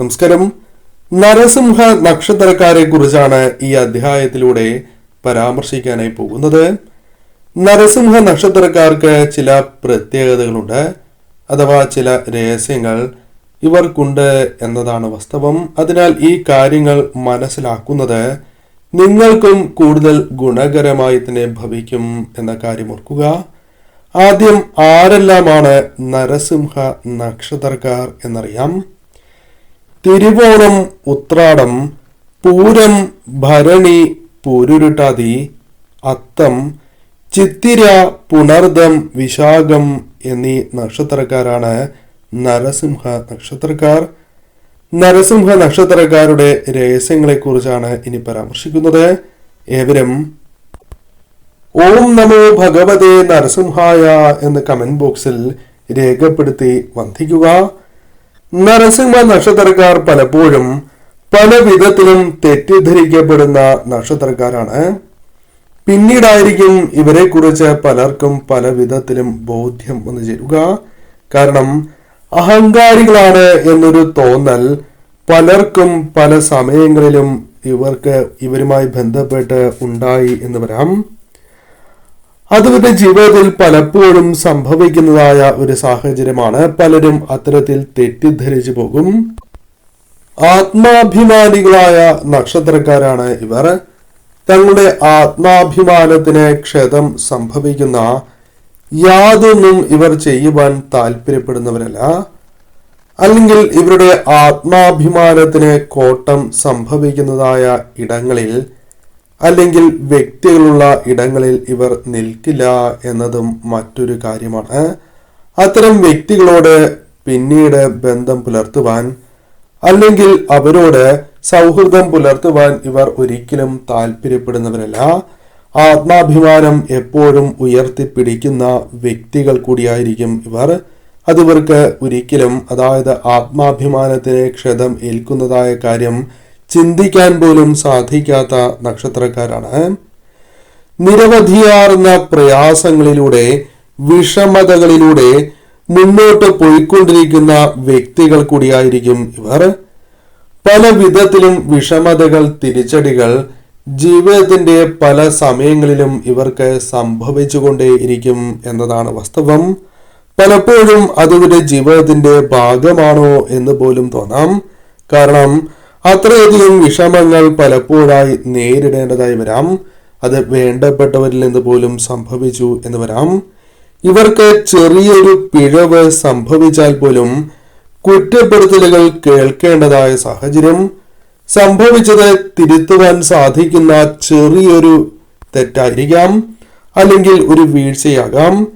നമസ്കാരം. നരസിംഹ നക്ഷത്രക്കാരെ കുറിച്ചാണ് ഈ അധ്യായത്തിലൂടെ പരാമർശിക്കാനായി പോകുന്നത്. നരസിംഹ നക്ഷത്രക്കാർക്ക് ചില പ്രത്യേകതകളുണ്ട് അഥവാ ചില രഹസ്യങ്ങൾ ഇവർക്കുണ്ട് എന്നതാണ് വാസ്തവം. അതിനാൽ ഈ കാര്യങ്ങൾ മനസ്സിലാക്കുന്നത് നിങ്ങൾക്കും കൂടുതൽ ഗുണകരമായി തന്നെ ഭവിക്കും എന്ന കാര്യം ഓർക്കുക. ആദ്യം ആരെല്ലാമാണ് നരസിംഹ നക്ഷത്രക്കാർ എന്നറിയാം. തിരുവോണം ഉത്രാടം പൂരം ഭരണി പൂരുരുട്ടാതി അത്തം ചിത്തിര പുണർദം വിശാഖം എന്നീ നക്ഷത്രക്കാരാണ് നരസിംഹ നക്ഷത്രക്കാർ. നരസിംഹ നക്ഷത്രക്കാരുടെ രഹസ്യങ്ങളെക്കുറിച്ചാണ് ഇനി പരാമർശിക്കുന്നത്. ഏവരും ഓം നമോ ഭഗവതേ നരസിംഹായ എന്ന് കമന്റ് ബോക്സിൽ രേഖപ്പെടുത്തി വന്ദിക്കുക നരസിംഹ നക്ഷത്രക്കാർ പലപ്പോഴും പല വിധത്തിലും തെറ്റിദ്ധരിക്കപ്പെടുന്ന നക്ഷത്രക്കാരാണ്. പിന്നീടായിരിക്കും ഇവരെ കുറിച്ച് പലർക്കും പല വിധത്തിലും ബോധ്യം വന്നു ചേരുക. കാരണം അഹങ്കാരികളാണ് എന്നൊരു തോന്നൽ പലർക്കും പല സമയങ്ങളിലും ഇവർക്ക് ഇവരുമായി ബന്ധപ്പെട്ട് ഉണ്ടായി എന്ന് വരാം. അതുവരുടെ ജീവിതത്തിൽ പലപ്പോഴും സംഭവിക്കുന്നതായ ഒരു സാഹചര്യമാണ്. പലരും അത്തരത്തിൽ തെറ്റിദ്ധരിച്ചു പോകും. ആത്മാഭിമാനികളായ നക്ഷത്രക്കാരാണ് ഇവർ. തങ്ങളുടെ ആത്മാഭിമാനത്തിന് ക്ഷതം സംഭവിക്കുന്ന യാതൊന്നും ഇവർ ചെയ്യുവാൻ താല്പര്യപ്പെടുന്നവരല്ല. അല്ലെങ്കിൽ ഇവരുടെ ആത്മാഭിമാനത്തിന് കോട്ടം സംഭവിക്കുന്നതായ ഇടങ്ങളിൽ അല്ലെങ്കിൽ വ്യക്തികളുള്ള ഇടങ്ങളിൽ ഇവർ നിൽക്കില്ല എന്നതും മറ്റൊരു കാര്യമാണ്. അത്തരം വ്യക്തികളോട് പിന്നീട് ബന്ധം പുലർത്തുവാൻ അല്ലെങ്കിൽ അവരോട് സൗഹൃദം പുലർത്തുവാൻ ഇവർ ഒരിക്കലും താല്പര്യപ്പെടുന്നവരല്ല ആത്മാഭിമാനം എപ്പോഴും ഉയർത്തിപ്പിടിക്കുന്ന വ്യക്തികൾ കൂടിയായിരിക്കും ഇവർ. അതിവർക്ക് ഒരിക്കലും അതായത് ആത്മാഭിമാനത്തിന് ക്ഷതം ഏൽക്കുന്നതായ കാര്യം ചിന്തിക്കാൻ പോലും സാധിക്കാത്ത നക്ഷത്രക്കാരാണ്. നിരവധിയാർന്ന പ്രയാസങ്ങളിലൂടെ വിഷമതകളിലൂടെ മുന്നോട്ട് പോയിക്കൊണ്ടിരിക്കുന്ന വ്യക്തികൾ കൂടിയായിരിക്കും ഇവർ. പല വിധത്തിലും വിഷമതകൾ തിരിച്ചടികൾ ജീവിതത്തിന്റെ പല സമയങ്ങളിലും ഇവർക്ക് സംഭവിച്ചുകൊണ്ടേയിരിക്കും എന്നതാണ് വാസ്തവം. പലപ്പോഴും അതിവരുടെ ജീവിതത്തിന്റെ ഭാഗമാണോ എന്ന് പോലും തോന്നാം. കാരണം അത്രയധികം വിഷമങ്ങൾ പലപ്പോഴായി നേരിടേണ്ടതായി വരാം. അത് വേണ്ടപ്പെട്ടവരിൽ നിന്ന് പോലും സംഭവിച്ചു എന്ന് വരാം. ഇവർക്ക് ചെറിയൊരു പിഴവ് സംഭവിച്ചാൽ പോലും കുറ്റപ്പെടുത്തലുകൾ കേൾക്കേണ്ടതായ സാഹചര്യം. സംഭവിച്ചത് തിരുത്തുവാൻ സാധിക്കുന്ന ചെറിയൊരു തെറ്റായിരിക്കാം. അല്ലെങ്കിൽ ഒരു വീഴ്ചയാകാം.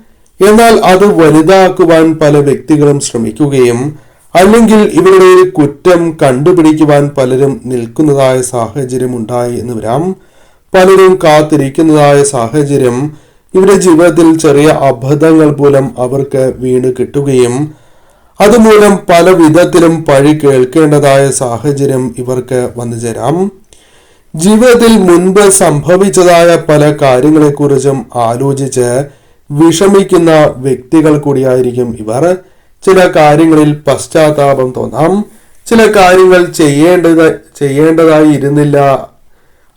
എന്നാൽ അത് വലുതാക്കുവാൻ പല വ്യക്തികളും ശ്രമിക്കുകയും അല്ലെങ്കിൽ ഇവരുടെ ഒരു കുറ്റം കണ്ടുപിടിക്കുവാൻ പലരും നിൽക്കുന്നതായ സാഹചര്യം ഉണ്ടായി എന്ന് വരാം. പലരും കാത്തിരിക്കുന്നതായ സാഹചര്യം ഇവരുടെ ജീവിതത്തിൽ ചെറിയ അബദ്ധങ്ങൾ മൂലം അവർക്ക് വീണ് കിട്ടുകയും അതുമൂലം പല വിധത്തിലും പഴി കേൾക്കേണ്ടതായ സാഹചര്യം ഇവർക്ക് വന്നു ചേരാം. ജീവിതത്തിൽ മുൻപ് സംഭവിച്ചതായ പല കാര്യങ്ങളെക്കുറിച്ചും ആലോചിച്ച് വിഷമിക്കുന്ന വ്യക്തികൾ കൂടിയായിരിക്കും ഇവർ. ചില കാര്യങ്ങളിൽ പശ്ചാത്താപം തോന്നാം. ചില കാര്യങ്ങൾ ചെയ്യേണ്ടത് ചെയ്യേണ്ടതായി ഇരുന്നില്ല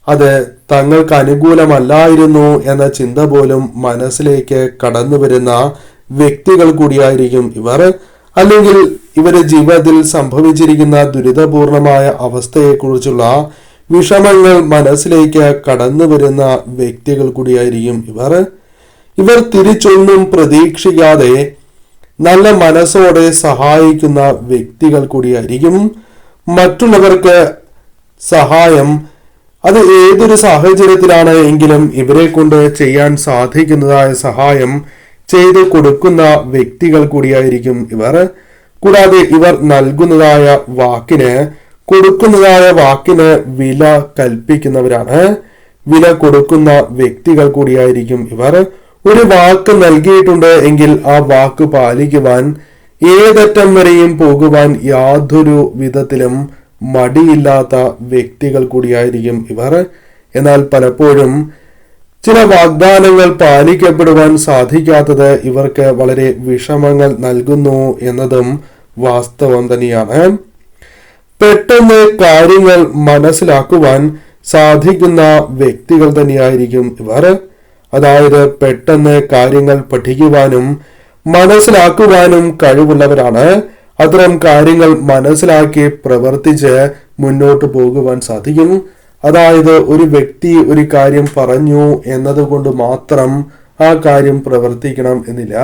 അത് തങ്ങൾക്ക് അനുകൂലമല്ലായിരുന്നു എന്ന ചിന്ത പോലും മനസ്സിലേക്ക് കടന്നു വരുന്ന വ്യക്തികൾ കൂടിയായിരിക്കും ഇവർ. അല്ലെങ്കിൽ ഇവരുടെ ജീവിതത്തിൽ സംഭവിച്ചിരിക്കുന്ന ദുരിതപൂർണമായ അവസ്ഥയെക്കുറിച്ചുള്ള വിഷമങ്ങൾ മനസ്സിലേക്ക് കടന്നു വരുന്ന വ്യക്തികൾ കൂടിയായിരിക്കും ഇവർ. ഇവർ തിരിച്ചൊന്നും പ്രതീക്ഷിക്കാതെ നല്ല മനസ്സോടെ സഹായിക്കുന്ന വ്യക്തികൾ കൂടിയായിരിക്കും മറ്റുള്ളവർക്ക് സഹായം. അത് ഏതൊരു സാഹചര്യത്തിലാണ് എങ്കിലും ഇവരെ കൊണ്ട് ചെയ്യാൻ സാധിക്കുന്നതായ സഹായം ചെയ്തു കൊടുക്കുന്ന വ്യക്തികൾ കൂടിയായിരിക്കും ഇവർ. കൂടാതെ ഇവർ നൽകുന്നതായ വാക്കിന് കൊടുക്കുന്നതായ വാക്കിന് വില കൽപ്പിക്കുന്നവരാണ്. വില കൊടുക്കുന്ന വ്യക്തികൾ കൂടിയായിരിക്കും ഇവർ. ഒരു വാക്ക് നൽകിയിട്ടുണ്ട് എങ്കിൽ ആ വാക്ക് പാലിക്കുവാൻ ഏതറ്റം വരെയും പോകുവാൻ യാതൊരു വിധത്തിലും മടിയില്ലാത്ത വ്യക്തികൾ കൂടിയായിരിക്കും ഇവർ. എന്നാൽ പലപ്പോഴും ചില വാഗ്ദാനങ്ങൾ പാലിക്കപ്പെടുവാൻ സാധിക്കാത്തത് ഇവർക്ക് വളരെ വിഷമങ്ങൾ നൽകുന്നു എന്നതും വാസ്തവം തന്നെയാണ്. പെട്ടെന്ന് കാര്യങ്ങൾ മനസ്സിലാക്കുവാൻ സാധിക്കുന്ന വ്യക്തികൾ തന്നെയായിരിക്കും ഇവർ. അതായത് പെട്ടെന്ന് കാര്യങ്ങൾ പഠിക്കുവാനും മനസ്സിലാക്കുവാനും കഴിവുള്ളവരാണ്. അത്തരം കാര്യങ്ങൾ മനസ്സിലാക്കി പ്രവർത്തിച്ച് മുന്നോട്ട് പോകുവാൻ സാധിക്കും. അതായത് ഒരു വ്യക്തി ഒരു കാര്യം പറഞ്ഞു എന്നതുകൊണ്ട് മാത്രം ആ കാര്യം പ്രവർത്തിക്കണം എന്നില്ല.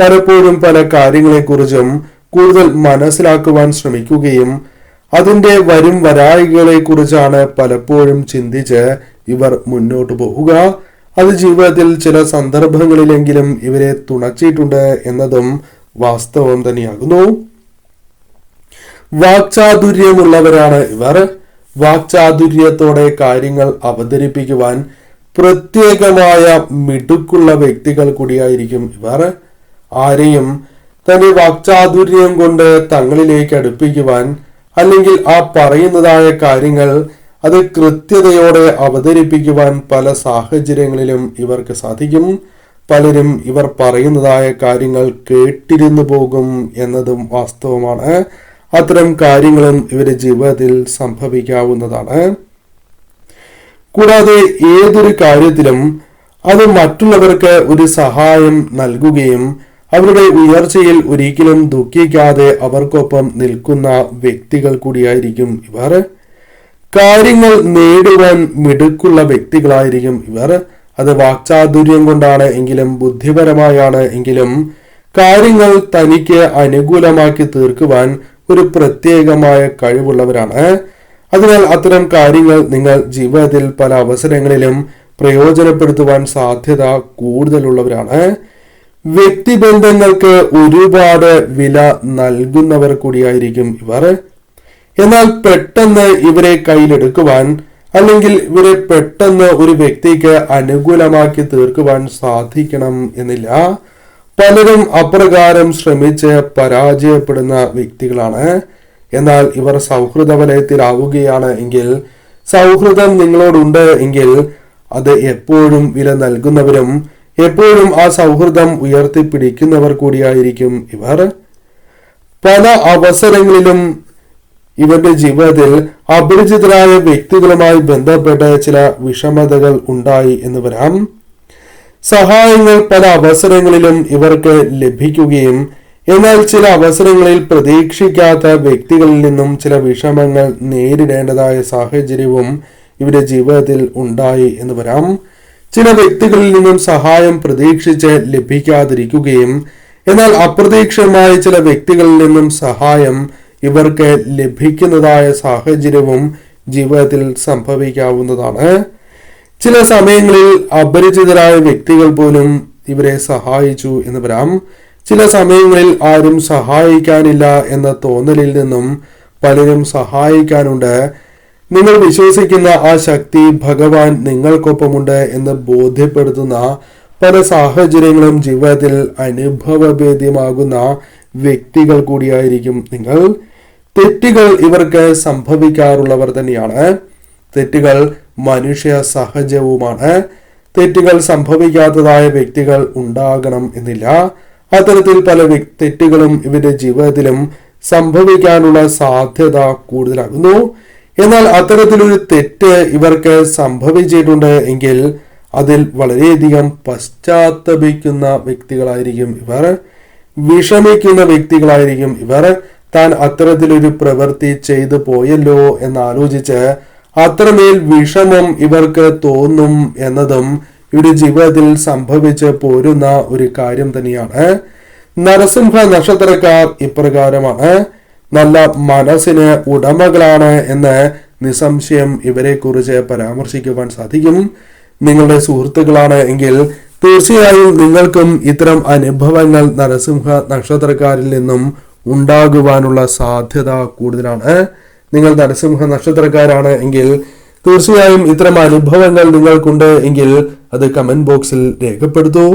പലപ്പോഴും പല കാര്യങ്ങളെക്കുറിച്ചും കൂടുതൽ മനസ്സിലാക്കുവാൻ ശ്രമിക്കുകയും അതിന്റെ വരും വരായികളെ കുറിച്ചാണ് പലപ്പോഴും ചിന്തിച്ച് ഇവർ മുന്നോട്ട് പോവുക. അത് ജീവിതത്തിൽ ചില സന്ദർഭങ്ങളിലെങ്കിലും ഇവരെ തുണച്ചിട്ടുണ്ട് എന്നതും വാസ്തവം തന്നെയാകുന്നു. വാക്ചാതുര്യമുള്ളവരാണ് ഇവർ. വാക്ചാതുര്യത്തോടെ കാര്യങ്ങൾ അവതരിപ്പിക്കുവാൻ പ്രത്യേകമായ മിടുക്കുള്ള വ്യക്തികൾ കൂടിയായിരിക്കും ഇവർ. ആരെയും തന്റെ വാക്ചാതുര്യം കൊണ്ട് തങ്ങളിലേക്ക് അടുപ്പിക്കുവാൻ അല്ലെങ്കിൽ ആ പറയുന്നതായ കാര്യങ്ങൾ അത് കൃത്യതയോടെ അവതരിപ്പിക്കുവാൻ പല സാഹചര്യങ്ങളിലും ഇവർക്ക് സാധിക്കും. പലരും ഇവർ പറയുന്നതായ കാര്യങ്ങൾ കേട്ടിരുന്നു പോകും എന്നതും വാസ്തവമാണ്. അത്തരം കാര്യങ്ങളും ഇവരുടെ ജീവിതത്തിൽ സംഭവിക്കാവുന്നതാണ്. കൂടാതെ ഏതൊരു കാര്യത്തിലും അത് മറ്റുള്ളവർക്ക് ഒരു സഹായം നൽകുകയും അവരുടെ ഉയർച്ചയിൽ ഒരിക്കലും ദുഃഖിക്കാതെ അവർക്കൊപ്പം നിൽക്കുന്ന വ്യക്തികൾ കൂടിയായിരിക്കും ഇവർ. കാര്യങ്ങൾ നേടുവാൻ മിടുക്കുള്ള വ്യക്തികളായിരിക്കും ഇവർ. അത് വാക്ചാതുര്യം കൊണ്ടാണ് എങ്കിലും ബുദ്ധിപരമായാണ് എങ്കിലും കാര്യങ്ങൾ തനിക്ക് അനുകൂലമാക്കി തീർക്കുവാൻ ഒരു പ്രത്യേകമായ കഴിവുള്ളവരാണ്. അതിനാൽ അത്തരം കാര്യങ്ങൾ നിങ്ങൾ ജീവിതത്തിൽ പല അവസരങ്ങളിലും പ്രയോജനപ്പെടുത്തുവാൻ സാധ്യത കൂടുതലുള്ളവരാണ്. വ്യക്തിബന്ധങ്ങൾക്ക് ഒരുപാട് വില നൽകുന്നവർ കൂടിയായിരിക്കും ഇവർ. എന്നാൽ പെട്ടെന്ന് ഇവരെ കയ്യിലെടുക്കുവാൻ അല്ലെങ്കിൽ ഇവരെ പെട്ടെന്ന് ഒരു വ്യക്തിക്ക് അനുകൂലമാക്കി തീർക്കുവാൻ സാധിക്കണം എന്നില്ല. പലരും അപ്രകാരം ശ്രമിച്ച് പരാജയപ്പെടുന്ന വ്യക്തികളാണ്. എന്നാൽ ഇവർ സൗഹൃദ വലയത്തിലാവുകയാണ് എങ്കിൽ സൗഹൃദം നിങ്ങളോടുണ്ട് എങ്കിൽ അത് എപ്പോഴും വില നൽകുന്നവരും എപ്പോഴും ആ സൗഹൃദം ഉയർത്തിപ്പിടിക്കുന്നവർ കൂടിയായിരിക്കും ഇവർ. പല അവസരങ്ങളിലും ഇവരുടെ ജീവിതത്തിൽ അപരിചിതരായ വ്യക്തികളുമായി ബന്ധപ്പെട്ട ചില വിഷമതകൾ ഉണ്ടായി എന്ന് വരാം. സഹായങ്ങൾ പല അവസരങ്ങളിലും ഇവർക്ക് ലഭിക്കുകയും എന്നാൽ ചില അവസരങ്ങളിൽ പ്രതീക്ഷിക്കാത്ത വ്യക്തികളിൽ നിന്നും ചില വിഷമങ്ങൾ നേരിടേണ്ടതായ സാഹചര്യവും ഇവരുടെ ജീവിതത്തിൽ ഉണ്ടായി എന്ന് വരാം. ചില വ്യക്തികളിൽ നിന്നും സഹായം പ്രതീക്ഷിച്ച് ലഭിക്കാതിരിക്കുകയും എന്നാൽ അപ്രതീക്ഷിതമായ ചില വ്യക്തികളിൽ നിന്നും സഹായം ഇവർക്ക് ലഭിക്കുന്നതായ സാഹചര്യവും ജീവിതത്തിൽ സംഭവിക്കാവുന്നതാണ്. ചില സമയങ്ങളിൽ അപരിചിതരായ വ്യക്തികൾ പോലും ഇവരെ സഹായിച്ചു എന്ന് വരാം. ചില സമയങ്ങളിൽ ആരും സഹായിക്കാനില്ല എന്ന തോന്നലിൽ നിന്നും പലരും സഹായിക്കാനുണ്ട്. നിങ്ങൾ വിശ്വസിക്കുന്ന ആ ശക്തി ഭഗവാൻ നിങ്ങൾക്കൊപ്പമുണ്ട് എന്ന് ബോധ്യപ്പെടുത്തുന്ന പല സാഹചര്യങ്ങളും ജീവിതത്തിൽ അനുഭവഭേദ്യമാകുന്ന വ്യക്തികൾ കൂടിയായിരിക്കും നിങ്ങൾ. തെറ്റുകൾ ഇവർക്ക് സംഭവിക്കാറുള്ളവർ തന്നെയാണ്. തെറ്റുകൾ മനുഷ്യ സഹജവുമാണ്. തെറ്റുകൾ സംഭവിക്കാത്തതായ വ്യക്തികൾ ഉണ്ടാകണം എന്നില്ല. അത്തരത്തിൽ പല തെറ്റുകളും ഇവരുടെ ജീവിതത്തിലും സംഭവിക്കാനുള്ള സാധ്യത കൂടുതലാകുന്നു. എന്നാൽ അത്തരത്തിലൊരു തെറ്റ് ഇവർക്ക് സംഭവിച്ചിട്ടുണ്ട് എങ്കിൽ അതിൽ വളരെയധികം പശ്ചാത്തപിക്കുന്ന വ്യക്തികളായിരിക്കും ഇവർ. വിഷമിക്കുന്ന വ്യക്തികളായിരിക്കും. ഇവർ താൻ അത്തരത്തിലൊരു പ്രവൃത്തി ചെയ്തു പോയല്ലോ എന്നാലോചിച്ച് അത്രമേൽ വിഷമം ഇവർക്ക് തോന്നും എന്നതും ഇവരുടെ ജീവിതത്തിൽ സംഭവിച്ച് പോരുന്ന ഒരു കാര്യം തന്നെയാണ്. നരസിംഹ നക്ഷത്രക്കാർ ഇപ്രകാരമാണ്. നല്ല മനസ്സിന് ഉടമകളാണ് എന്ന് നിസ്സംശയം ഇവരെ കുറിച്ച് പരാമർശിക്കുവാൻ സാധിക്കും. നിങ്ങളുടെ സുഹൃത്തുക്കളാണ് എങ്കിൽ തീർച്ചയായും നിങ്ങൾക്കും ഇത്തരം അനുഭവങ്ങൾ നരസിംഹ നക്ഷത്രക്കാരിൽ നിന്നും ഉണ്ടാകുവാനുള്ള സാധ്യത കൂടുതലാണ്. നിങ്ങൾ നരസിംഹ നക്ഷത്രക്കാരാണ് എങ്കിൽ തീർച്ചയായും ഇത്തരം അനുഭവങ്ങൾ നിങ്ങൾക്കുണ്ട് എങ്കിൽ അത് കമന്റ് ബോക്സിൽ രേഖപ്പെടുത്തൂ.